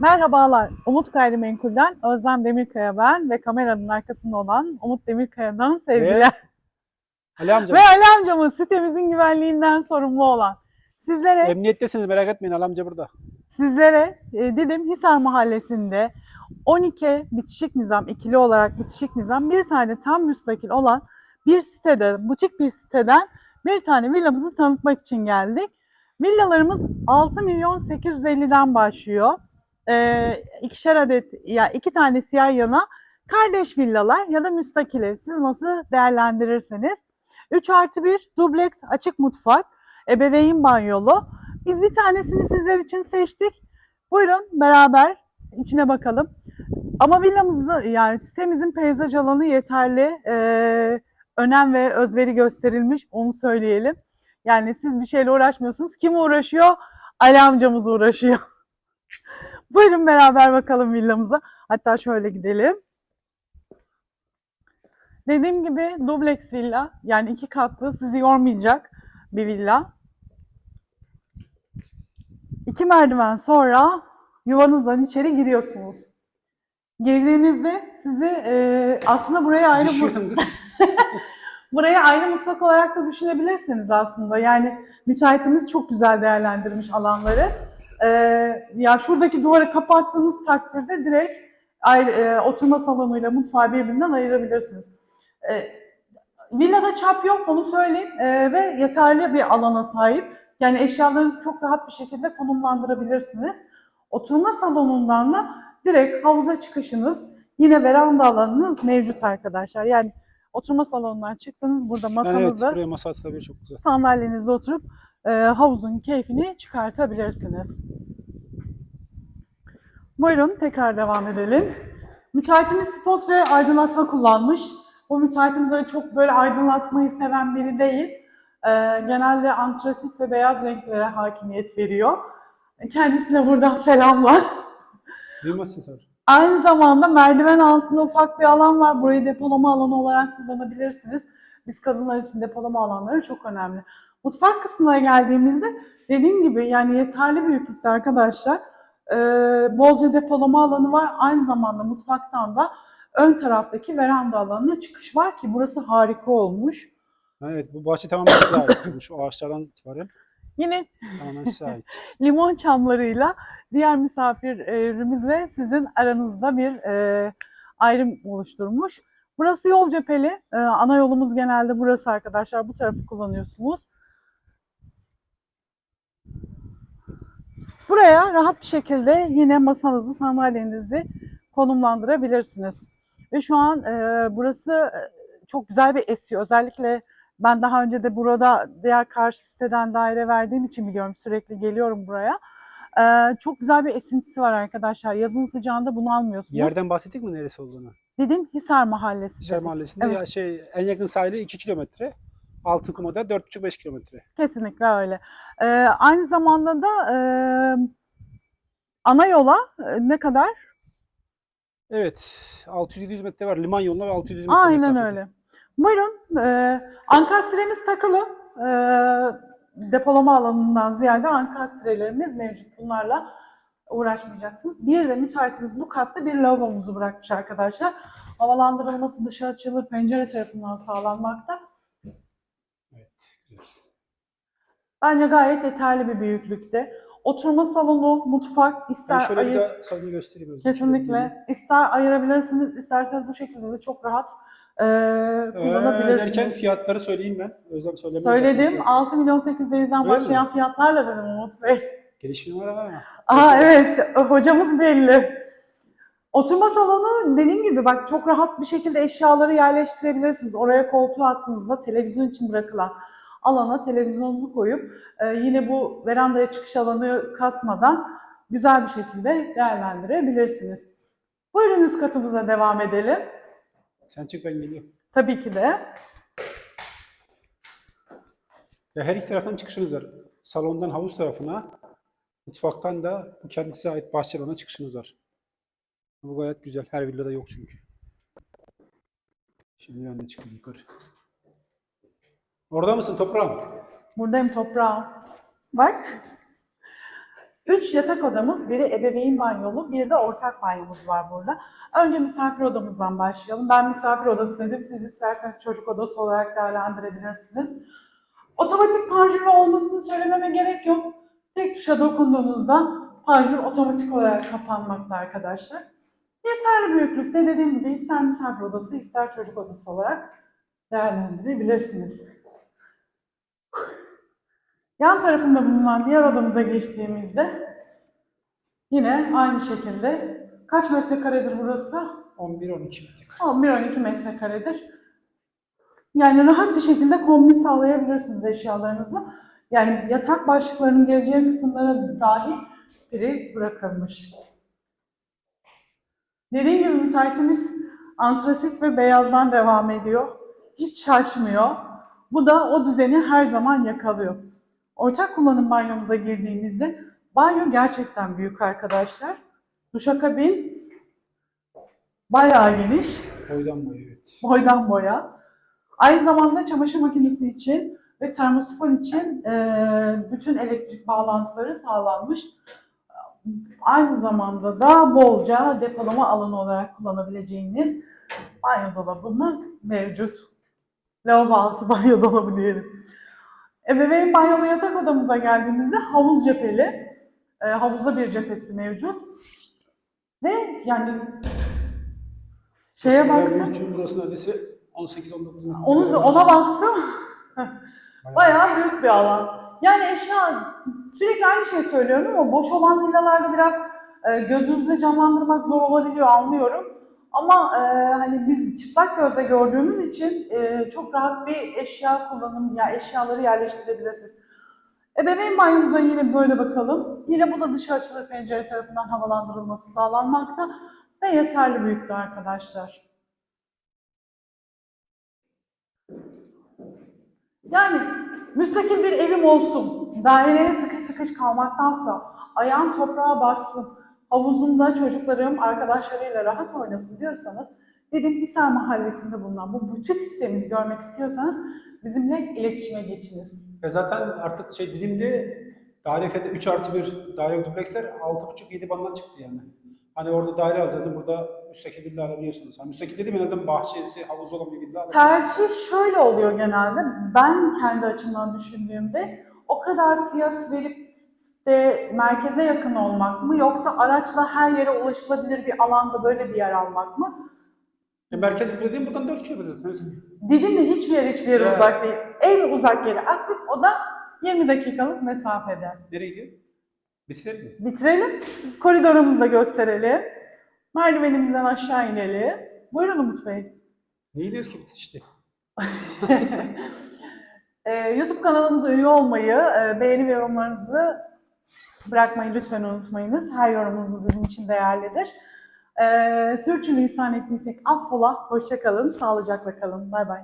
Merhabalar, Umut Gayrimenkul'den Özlem Demirkaya ben ve kameranın arkasında olan Umut Demirkaya'dan sevgiler. Ali amca Ve Ali amcamın sitemizin güvenliğinden sorumlu olan. Sizlere, emniyettesiniz merak etmeyin Ali amca burada. sizlere e, Didim Hisar Mahallesi'nde 12 bitişik nizam, ikili olarak bitişik nizam, bir tane tam müstakil olan bir sitede, butik bir siteden bir tane villamızı tanıtmak için geldik. Villalarımız 6 milyon 850'den başlıyor. Ee, ikişer adet, ya iki tanesi yan yana kardeş villalar ya da müstakil ev. Siz nasıl değerlendirirseniz. 3 artı 1 dubleks açık mutfak, ebeveyn banyolu. Biz bir tanesini sizler için seçtik. Buyurun beraber içine bakalım. Ama villamızda yani sitemizin peyzaj alanı yeterli. Ee, önem ve özveri gösterilmiş onu söyleyelim. Yani siz bir şeyle uğraşmıyorsunuz. Kim uğraşıyor? Ali amcamız uğraşıyor. Buyurun beraber bakalım villamıza. Hatta şöyle gidelim. Dediğim gibi dubleks villa. Yani iki katlı sizi yormayacak bir villa. İki merdiven sonra yuvanızdan içeri giriyorsunuz. Girdiğinizde sizi e, aslında buraya ayrı bu- Düşüyordum kız. Burayı ayrı mutfak olarak da düşünebilirsiniz aslında. Yani müteahhitimiz çok güzel değerlendirmiş alanları. Ee, ya şuradaki duvarı kapattığınız takdirde direkt ayrı, e, oturma salonuyla mutfağı birbirinden ayırabilirsiniz. Ee, villada çap yok onu söyleyeyim Ee, ve yeterli bir alana sahip. Yani eşyalarınızı çok rahat bir şekilde konumlandırabilirsiniz. Oturma salonundan da direkt havuza çıkışınız, yine veranda alanınız mevcut arkadaşlar. Yani oturma salonundan çıktınız burada Yani evet masanızda, buraya masa atılabilir çok güzel. sandalyenizde oturup e, havuzun keyfini çıkartabilirsiniz. Buyurun tekrar devam edelim. Müteahhitimiz spot ve aydınlatma kullanmış. Bu müteahhitimiz öyle çok böyle aydınlatmayı seven biri değil. E, genelde antrasit ve beyaz renklere hakimiyet veriyor. Kendisine buradan selamlar. Sen. Aynı zamanda merdiven altında ufak bir alan var. Burayı depolama alanı olarak kullanabilirsiniz. Biz kadınlar için depolama alanları çok önemli. Mutfak kısmına geldiğimizde dediğim gibi yani yeterli büyüklükte arkadaşlar. Ee, bolca depolama alanı var. Aynı zamanda mutfaktan da ön taraftaki veranda alanına çıkış var ki burası harika olmuş. Evet bu bahçe tamamen size ait. Şu ağaçlardan itibaren Yine tamamen size ait. limon çamlarıyla diğer misafirimizle sizin aranızda bir e, ayrım oluşturmuş. Burası yol cepheli. E, ana yolumuz genelde burası arkadaşlar. Bu tarafı kullanıyorsunuz. Buraya rahat bir şekilde yine masanızı, sandalyenizi konumlandırabilirsiniz. Ve şu an e, burası e, çok güzel bir esiyor. Özellikle ben daha önce de burada diğer karşı siteden daire verdiğim için biliyorum. Sürekli geliyorum buraya. Ee, çok güzel bir esintisi var arkadaşlar. Yazın sıcağında bunu almıyorsunuz. Yerden bahsettik mi neresi olduğunu? Dedim Hisar Mahallesi. Hisar dedik. Mahallesi'nde Evet. ya şey en yakın sahili 2 kilometre. Altınkuma'da 4,5-5 kilometre. Kesinlikle öyle. Ee, aynı zamanda da e, ana yola e, ne kadar? Evet 600-700 metre var. Liman yoluna ve 600 metre Aynen mesafede. öyle. Buyurun. E, ankastremiz takılı. E, depolama alanından ziyade ankastrelerimiz mevcut. Bunlarla uğraşmayacaksınız. Bir de müteahhitimiz bu katta bir lavabomuzu bırakmış arkadaşlar. Havalandırılması dışa açılır pencere tarafından sağlanmakta. Evet, güzel. Bence gayet yeterli bir büyüklükte. Oturma salonu, mutfak Ben ister şöyle bir ayır- daha salonu göstereyim. Özlem. Kesinlikle ister ayırabilirsiniz, isterseniz bu şekilde de çok rahat e, Ee, kullanabilirsiniz. derken fiyatları söyleyeyim ben. Özlem söylemez. Söyledim. zaten. 6 milyon 850'den Öyle başlayan fiyatlarla dedim Umut Bey. Gelişme var ama. Aa evet. Hocamız belli. Oturma salonu dediğim gibi bak çok rahat bir şekilde eşyaları yerleştirebilirsiniz. Oraya koltuğu attığınızda televizyon için bırakılan alana televizyonunuzu koyup e, yine bu verandaya çıkış alanı kasmadan güzel bir şekilde değerlendirebilirsiniz. Buyurun üst katımıza devam edelim. Sen çık ben geliyorum. Tabii ki de. Ya her iki taraftan çıkışınız var. Salondan havuz tarafına, mutfaktan da bu kendisine ait bahçe alana çıkışınız var. Bu gayet güzel. Her villada yok çünkü. Şimdi ben de çıkayım yukarı. Orada mısın toprağım? Buradayım toprağım. Bak. Üç yatak odamız, biri ebeveyn banyolu, bir de ortak banyomuz var burada. Önce misafir odamızdan başlayalım. Ben misafir odası dedim. Siz isterseniz çocuk odası olarak değerlendirebilirsiniz. Otomatik panjurlu olmasını söylememe gerek yok. Tek tuşa dokunduğunuzda panjur otomatik olarak kapanmakta arkadaşlar. Yeterli büyüklükte dediğim gibi ister misafir odası ister çocuk odası olarak değerlendirebilirsiniz. Yan tarafında bulunan diğer odamıza geçtiğimizde yine aynı şekilde kaç metrekaredir burası? 11-12 metrekare. 11-12 metrekaredir. Yani rahat bir şekilde kombin sağlayabilirsiniz eşyalarınızla. Yani yatak başlıklarının geleceği kısımlara dahi priz bırakılmış. Dediğim gibi müteahhitimiz antrasit ve beyazdan devam ediyor. Hiç şaşmıyor. Bu da o düzeni her zaman yakalıyor. Ortak kullanım banyomuza girdiğimizde banyo gerçekten büyük arkadaşlar. Duşakabin bayağı geniş. Boydan boya evet. boydan boya. Aynı zamanda çamaşır makinesi için ve termosifon için e, bütün elektrik bağlantıları sağlanmış. Aynı zamanda da bolca depolama alanı olarak kullanabileceğiniz banyo dolabımız mevcut. Lavabo altı banyo dolabı diyelim. Ebeveyn banyolu yatak odamıza geldiğimizde havuz cepheli. E, havuzda bir cephesi mevcut. Ve yani şeye Mesela baktım. için burası neredeyse 18-19 metrekare. Onu da, ona baktım. Bayağı büyük bir alan. Yani eşya sürekli aynı şey söylüyorum ama boş olan villalarda biraz e, gözünüzde canlandırmak zor olabiliyor anlıyorum. Ama e, hani biz çıplak gözle gördüğümüz için e, çok rahat bir eşya kullanım ya eşyaları yerleştirebilirsiniz. Ebeveyn banyomuza yine böyle bakalım. Yine bu da dışa açılır pencere tarafından havalandırılması sağlanmakta ve yeterli büyüklükte arkadaşlar. Yani müstakil bir evim olsun, daireye sıkış sıkış kalmaktansa ayağım toprağa bassın, havuzumda çocuklarım arkadaşlarıyla rahat oynasın diyorsanız dedim Hisar Mahallesi'nde bulunan bu butik sistemimizi görmek istiyorsanız bizimle iletişime geçiniz. Ve zaten artık şey Didim'de daire fiyatı 3 artı 1 daire dupleksler 6,5-7 bandından çıktı yani. Hani orada daire alacağız, burada müstakil villa alabiliyorsunuz. Hani müstakil dedim en azından bahçesi, havuzu olan bir villa. Tercih şöyle oluyor genelde. Ben kendi açımdan düşündüğümde o kadar fiyat verip de merkeze yakın olmak mı yoksa araçla her yere ulaşılabilir bir alanda böyle bir yer almak mı? E, merkez dediğim buradan 4 kilometre mesela. Didim'de hiçbir yer hiçbir yere Evet. uzak değil. En uzak yeri Akbük o da 20 dakikalık mesafede. Nereye gidiyor? Bitirelim mi? Bitirelim. Koridorumuzu da gösterelim. Merdivenimizden aşağı inelim. Buyurun Umut Bey. Niye diyoruz ki bitir işte? Ee, YouTube kanalımıza üye olmayı, e, beğeni ve yorumlarınızı bırakmayı lütfen unutmayınız. Her yorumunuz bizim için değerlidir. Ee, sürçülisan ettiysek affola. Hoşça kalın, sağlıcakla kalın. Bay bay.